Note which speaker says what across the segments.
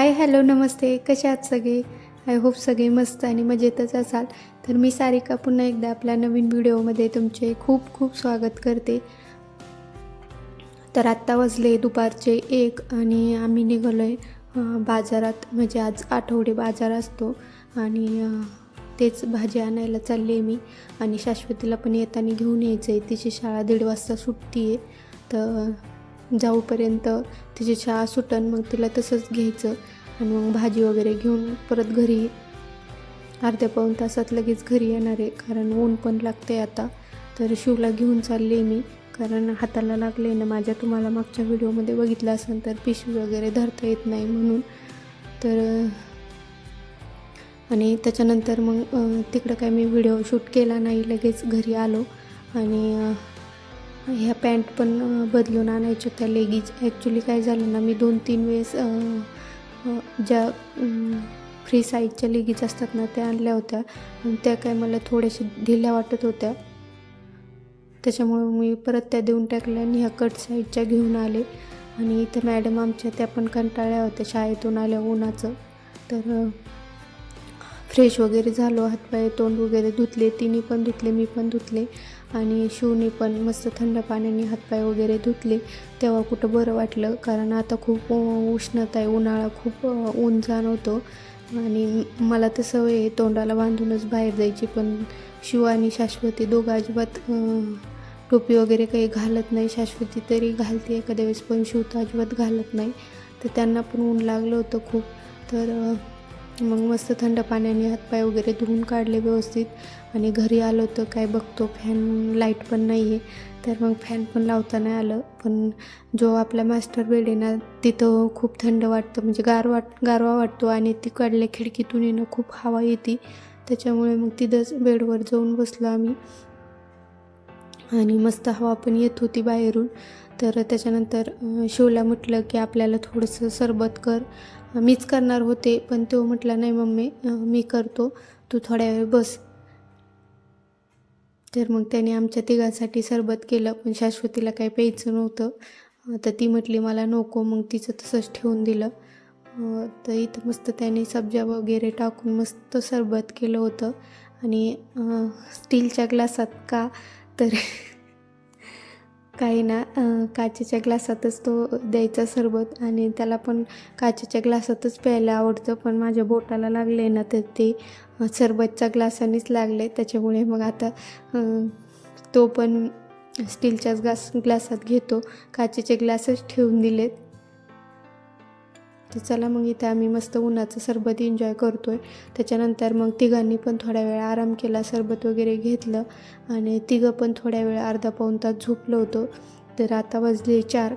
Speaker 1: Hi hello नमस्ते. कसे आहात सगळे? आय होप सगळे मस्त आणि मजेतच असाल. तर मी सारिका पुन्हा एकदा आपल्या नवीन व्हिडिओमध्ये तुमचे खूप खूप स्वागत करते. तर आत्ता वाजले दुपारचे एक आणि आम्ही निघालो आहे बाजारात. म्हणजे आज आठवडे बाजार असतो आणि तेच भाजी आणायला चालली आहे मी. आणि शाश्वतीला पण येताना घेऊन यायचं आहे तिची शाळा दीड वाजता सुटती आहे. तर जाऊपर्यंत तिची चहा सुटन मग तिला तसंच घ्यायचं आणि मग भाजी वगैरे घेऊन परत घरी अर्ध्या पाऊण तासात लगेच घरी येणार आहे. कारण ऊन पण लागते आता. तर शिवला घेऊन चालले मी. कारण हाताला लागले ना माझ्या. तुम्हाला मागच्या व्हिडिओमध्ये बघितलं असेल तर पिशवी वगैरे धरता येत नाही म्हणून. तर आणि त्याच्यानंतर मग तिकडं काय मी व्हिडिओ शूट केला नाही. लगेच घरी आलो. आणि ह्या पॅन्ट पण बदलून आणायच्या होत्या लेगीज. ॲक्च्युली काय झालं ना मी दोन तीन वेळेस ज्या फ्री साईजच्या लेगीज असतात ना त्या आणल्या होत्या. आणि त्या काय मला थोड्याशा ढिल्या वाटत होत्या. त्याच्यामुळे मी परत त्या देऊन टाकल्या आणि ह्या कट साईजच्या घेऊन आले. आणि इथं मॅडम आमच्या त्या पण कंटाळ्या होत्या शाळेतून आल्या उन्हाचं. तर फ्रेश वगैरे झालो हातपाय तोंड वगैरे धुतले तिने पण धुतले मी पण धुतले. आणि शिवने पण मस्त थंड पाण्याने हातपाय वगैरे धुतले. तेव्हा कुठं बरं वाटलं? कारण आता खूप उष्णता आहे उन्हाळा खूप ऊन जाणवतो. आणि मला तर सवय आहे तोंडाला बांधूनच बाहेर जायची पण शिव आणि शाश्वती दोघं अजिबात टोपी वगैरे काही घालत नाही. शाश्वती तरी घालते एखाद्या वेळेस पण शिव तर अजिबात घालत नाही. तर त्यांना पण ऊन लागलं होतं खूप. तर मग मस्त थंड पाण्याने हातपाय वगैरे धुवून काढले व्यवस्थित. आणि घरी आलो तर काय बघतो फॅन लाइट पण नाही आहे तर मग फॅन पण लावता नाही आलं. पण जो आपला मास्टर बेड आहे ना तिथं खूप थंड वाटतं. म्हणजे गार वाट गारवा वाटतो आणि तिकडल्या खिडकीतून येणं खूप हवा येते. त्याच्यामुळे मग तिथंच बेडवर जाऊन बसलो आम्ही. आणि मस्त हवा पण येत होती बाहेरून. तर त्याच्यानंतर शिवला म्हटलं की आपल्याला थोडंसं सरबत कर. मीच करणार होते पण तो म्हटला नाही मम्मी मी करतो. तू थोड्या वेळ बस. तर मग त्याने आमच्या तिघांसाठी सरबत केलं पण शाश्वतीला काही प्यायचं नव्हतं. तर ती म्हटली मला नको. मग तिचं तसंच ठेवून दिलं. तर इथं मस्त त्याने सब्जा वगैरे टाकून मस्त सरबत केलं होतं. आणि स्टीलच्या ग्लासात का? तर काही ना काचेच्या ग्लासातच तो द्यायचा सरबत आणि त्याला पण काचेच्या ग्लासातच प्यायला आवडतं. पण माझ्या बोटाला लागले ना तर ते सरबतच्या ग्लासानेच लागले त्याच्यामुळे मग आता तो पण स्टीलच्याच ग्लास ग्लासात घेतो. काचेचे ग्लासच ठेवून दिलेत. तर चला मग इथे आम्ही मस्त उन्हाचं सरबत एन्जॉय करतोय. त्याच्यानंतर मग तिघांनी पण थोड्या वेळ आराम केला सरबत वगैरे घेतलं आणि तिघं पण थोड्या वेळ अर्धा पाऊण तास झोपलो होतो. तर आता वाजले चार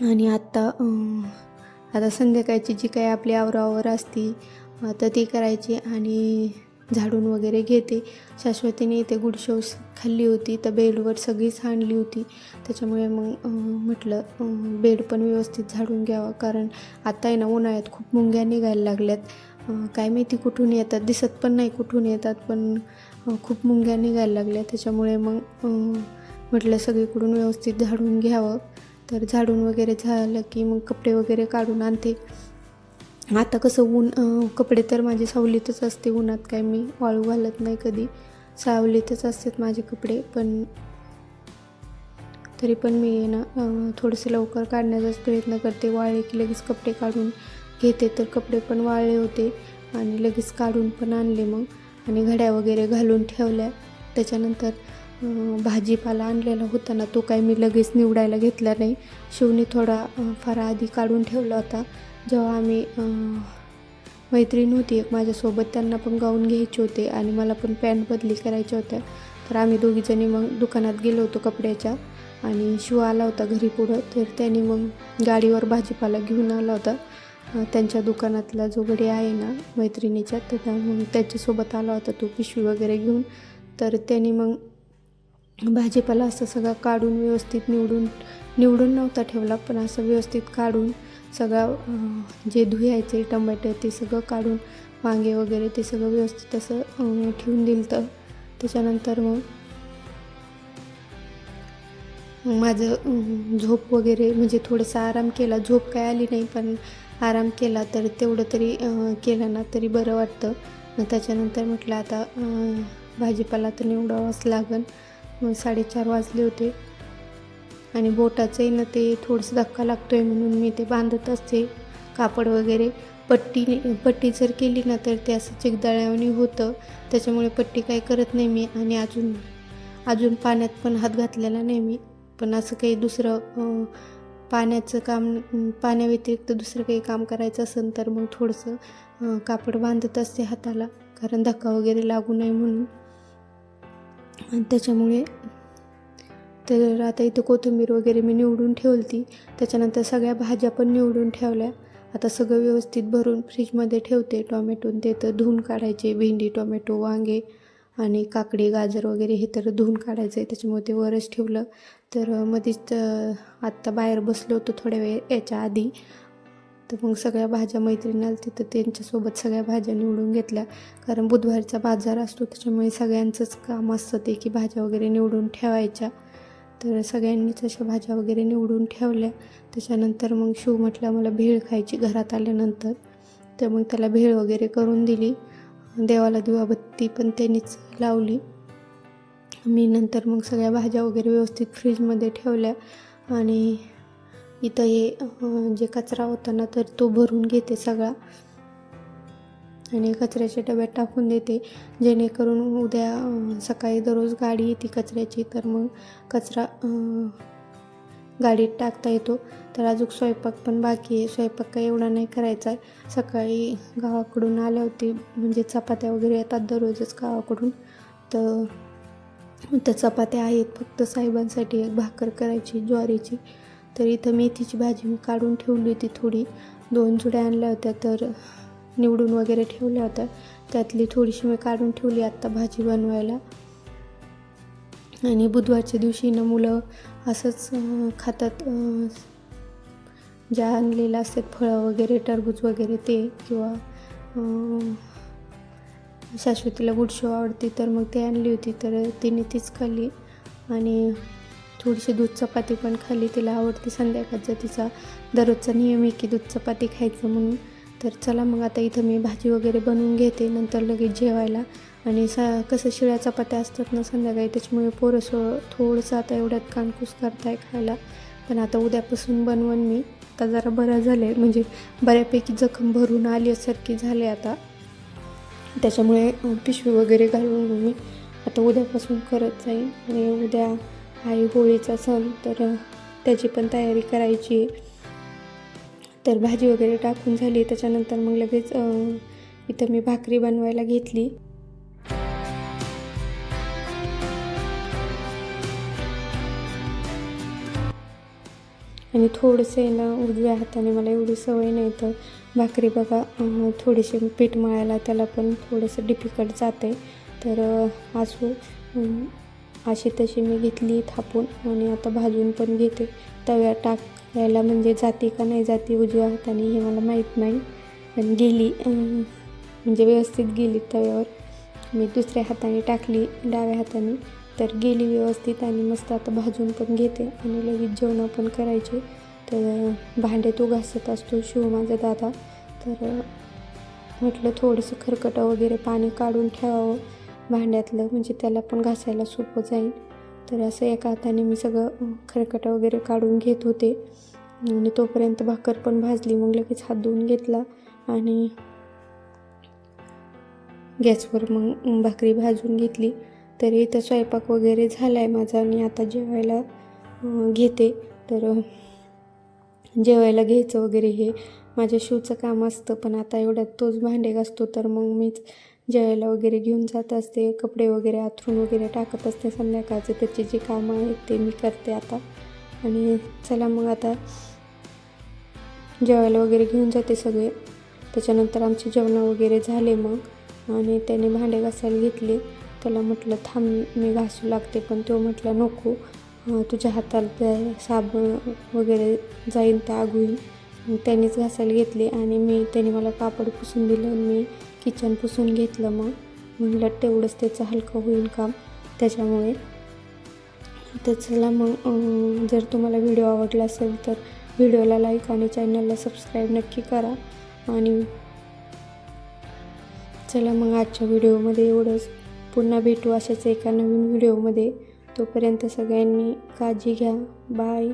Speaker 1: आणि आत्ता आता संध्याकाळची जी काही आपली आवरावर असती आता ती करायची आणि झाडून वगैरे घेते. शाश्वतीने इथे गुडशोस खाल्ली होती तर बेडवर सगळीच आणली होती. त्याच्यामुळे मग म्हटलं बेड पण व्यवस्थित झाडून घ्यावा. कारण आता आहे ना उन्हाळ्यात खूप मुंग्या निघायला लागल्यात. काय माहिती कुठून येतात दिसत पण नाही कुठून येतात पण खूप मुंग्या निघायला लागल्या. त्याच्यामुळे मग म्हटलं सगळीकडून व्यवस्थित झाडून घ्यावं. तर झाडून वगैरे झालं की मग कपडे वगैरे काढून आणते. आता कसं ऊन कपडे तर माझे सावलीतच असते. उन्हात काय मी वाळू घालत नाही कधी. सावलीतच असतात माझे कपडे पण तरी पण मी ना थोडेसे थोडंसं लवकर काढण्याचाच प्रयत्न करते. वाळले की लगेच कपडे काढून घेते तर कपडे पण वाळले होते आणि लगेच काढून पण आणले मग. आणि घड्या वगैरे घालून ठेवल्या. त्याच्यानंतर भाजीपाला आणलेला होता ना तो काय मी लगेच निवडायला घेतला नाही. शिवने थोडा फार आधी काढून ठेवला होता. जेव्हा आम्ही मैत्रीण होती एक माझ्यासोबत त्यांना पण गाऊन घ्यायचे होते आणि मला पण पॅन्ट बदली करायच्या होत्या. तर आम्ही दोघीजणी मग दुकानात गेलो होतो कपड्याच्या आणि शिव आला होता घरी पुढं. तर त्याने मग गाडीवर भाजीपाला घेऊन आला होता. त्यांच्या दुकानातला जो गडी आहे ना मैत्रिणीच्या तर त्या मग त्याच्यासोबत आला होता तो पिशवी वगैरे घेऊन. तर त्याने मग भाजीपाला असं सगळं काढून व्यवस्थित निवडून निवडून नव्हता ठेवला पण असं व्यवस्थित काढून सगळं जे धुयायचे टमाटे ते सगळं काढून वांगे वगैरे ते सगळं व्यवस्थित असं ठेवून दिलं तर. त्याच्यानंतर मग माझं झोप वगैरे म्हणजे थोडंसं आराम केला. झोप काय आली नाही पण आराम केला तर तेवढं तरी केलं ना तरी बरं वाटतं. त्याच्यानंतर म्हटलं आता भाजीपाला तर निवडावाच लागन. मग साडेचार वाजले होते. आणि बोटाचंही ना ते थोडंसं धक्का लागतो आहे म्हणून मी ते बांधत असते. कापड वगैरे. पट्टी पट्टी जर केली ना तर ते असं चिकदाळ्यावानी होतं. त्याच्यामुळे पट्टी काही करत नाही मी आणि अजून अजून पाण्यात पण हात घातलेला नाही मी. पण असं काही दुसरं पाण्याचं काम पाण्याव्यतिरिक्त दुसरं काही काम करायचं असेल तर मग थोडंसं कापड बांधत असते हाताला. कारण धक्का वगैरे लागू नये म्हणून. त्याच्यामुळे तर आता इथं कोथिंबीर वगैरे मी निवडून ठेवली त्याच्यानंतर सगळ्या भाज्या पण निवडून ठेवल्या. आता सगळं व्यवस्थित भरून फ्रीजमध्ये ठेवते. टॉमॅटो ते तर धुवून काढायचे भेंडी टोमॅटो वांगे आणि काकडी गाजर वगैरे हे तर धुवून काढायचं आहे त्याच्यामुळे ते वरच ठेवलं. तर मध्येच आत्ता बाहेर बसलो होतो थोड्या वेळ याच्या आधी. तर मग सगळ्या भाज्या मैत्रिणी आल्या तिथं त्यांच्यासोबत सगळ्या भाज्या निवडून घेतल्या. कारण बुधवारचा बाजार असतो. त्याच्यामुळे सगळ्यांचंच काम असतं ते की भाज्या वगैरे निवडून ठेवायच्या. तर सगळ्यांनीच अशा भाज्या वगैरे निवडून ठेवल्या. त्याच्यानंतर मग शिव म्हटलं मला भेळ खायची घरात आल्यानंतर. तर मग त्याला भेळ वगैरे करून दिली. देवाला दिवाबत्ती पण त्यांनीच लावली. मी नंतर मग सगळ्या भाज्या वगैरे व्यवस्थित फ्रीजमध्ये ठेवल्या. आणि इथं हे जे कचरा होता ना तर तो भरून घेते सगळा. आणि कचऱ्याच्या डब्यात टाकून देते. जेणेकरून उद्या सकाळी दररोज गाडी येते कचऱ्याची तर मग कचरा गाडीत टाकता येतो. तर अजून स्वयंपाक पण बाकी आहे. स्वयंपाक काही एवढा नाही करायचा आहे. सकाळी गावाकडून आले होते म्हणजे चपात्या वगैरे येतात दररोजच गावाकडून. तर त्या चपात्या आहेत फक्त साहेबांसाठी एक भाकर करायची ज्वारीची. तर इथं मेथीची भाजी मी काढून ठेवली होती थोडी. दोन जुड्या आणल्या होत्या तर निवडून वगैरे ठेवल्या होत्या. त्यातली थोडीशी मी काढून ठेवली आत्ता भाजी बनवायला. आणि बुधवारच्या दिवशी ना मुलं असंच खातात ज्या आणलेल्या असतात फळं वगैरे टरबूज वगैरे ते किंवा शाश्वतीला गुडशो आवडते तर मग ती आणली होती. तर तिने तीच खाल्ली. आणि थोडीशी दूध चपाती पण खाल्ली. तिला आवडते संध्याकाळचा तिचा दररोजचा नियम आहे की दूध चपाती खायचं म्हणून तर चला मग आता इथं मी भाजी वगैरे बनवून घेते नंतर लगेच जेवायला. आणि सा कसं शिळ्या चपात्या असतात ना संध्याकाळी त्याच्यामुळे पोरंसं थोडंसं आता एवढ्यात कानकूस करताय खायला. पण आता उद्यापासून बनवून मी. आता जरा बरं झालं आहे म्हणजे बऱ्यापैकी जखम भरून आल्यासारखी झाले आता. त्याच्यामुळे पिशवी वगैरे घालून मी. आता उद्यापासून करत जाईन. आणि उद्या आहे होळीचा सण तर त्याची पण तयारी करायची आहे. तर भाजी वगैरे टाकून झाली. त्याच्यानंतर मग लगेच इथं मी भाकरी बनवायला घेतली. आणि थोडंसं आहे ना उजव्या हाताने मला एवढी सवय नाही तर भाकरी बघा थोडीशी पीठ मळायला त्याला पण थोडंसं डिफिकल्ट जाते तर असू अशी तशी मी घेतली थापून आणि आता भाजून पण घेते. तव्या टाक टाकायला म्हणजे जाते का नाही जाते उजव्या हाताने हे मला माहीत नाही. पण गेली म्हणजे व्यवस्थित गेली तव्यावर. मी दुसऱ्या हाताने टाकली डाव्या हाताने. तर गेली व्यवस्थित आणि मस्त आता भाजून पण घेते आणि लगेच जेवणं पण करायचे. तर भांडे तो घासत असतो शिव माझा दादा. तर म्हटलं थोडंसं खरकटं वगैरे पाणी काढून ठेवावं. भांड्यातलं म्हणजे त्याला पण घासायला सोपं जाईल. तर असं एका हाताने मी सगळं अं, खरकटं वगैरे काढून घेत होते. आणि तोपर्यंत भाकर पण भाजली. मग लगेच हात धुवून घेतला आणि गॅसवर मग भाकरी भाजून घेतली. तर इथं स्वयंपाक वगैरे झाला आहे माझा आणि आता जेवायला घेते. तर जेवायला घ्यायचं वगैरे हे माझ्या शिवचं काम असतं. पण आता एवढ्यात तोच भांडे घासतो. तर मग मीच जेवायला वगैरे घेऊन जात असते कपडे वगैरे आथरून वगैरे टाकत असते संध्याकाळचे. त्याचे जे कामं आहेत ते मी करते आता. आणि चला मग आता जेवायला वगैरे घेऊन जाते सगळे. त्याच्यानंतर आमचे जेवणं वगैरे झाले मग. आणि त्याने भांडे घासायला घेतले. त्याला म्हटलं थांब मी घासू लागते पण तो म्हटला नको. तुझ्या हाताला त्या साबण वगैरे जाईन त्या आग होईल त्यानेच घासायला घेतले आणि मी त्याने मला कापड पुसून दिलं. मी किचन पुसून घेतलं मग. म्हणलं तेवढंच त्याचं हलकं होईल काम. त्याच्यामुळे तर चला मग जर तुम्हाला व्हिडिओ आवडला असेल तर व्हिडिओला लाईक आणि चॅनलला सबस्क्राईब नक्की करा. आणि चला मग आजच्या व्हिडिओमध्ये एवढंच. पुन्हा भेटू अशाच एका नवीन व्हिडिओमध्ये. तोपर्यंत सगळ्यांनी काळजी घ्या. बाय